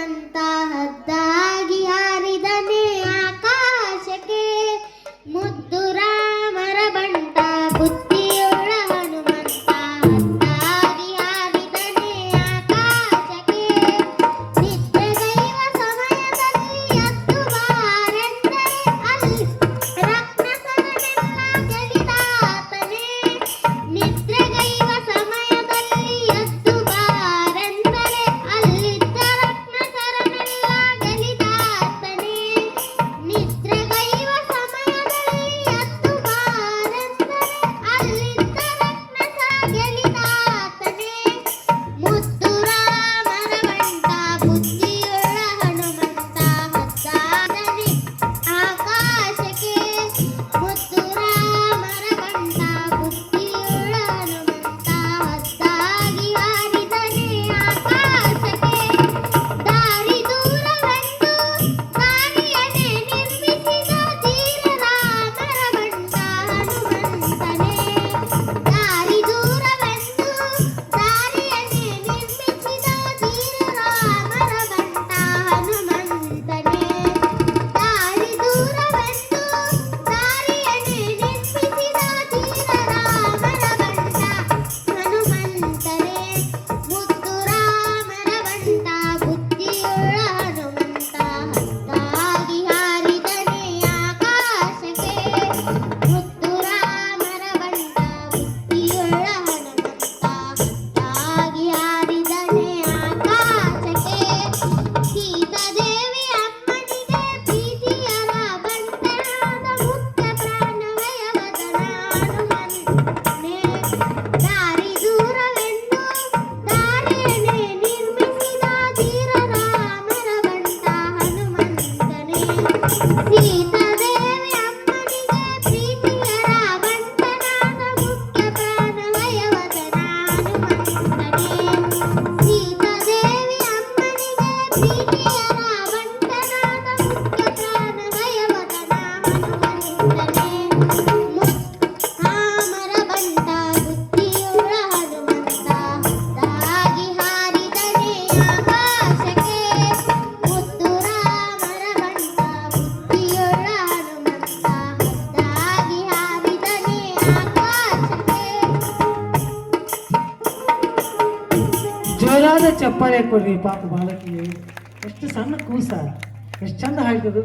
من تعدى ಚಪ್ಪಾಳೆ ಕೊಡ್ರಿ ಪಾಪ ಬಾಲಕಿಗೆ. ಎಷ್ಟು ಸಣ್ಣ ಕೂಸ. ಎಷ್ಟು ಚಂದ ಹಾಕಿದ್ರು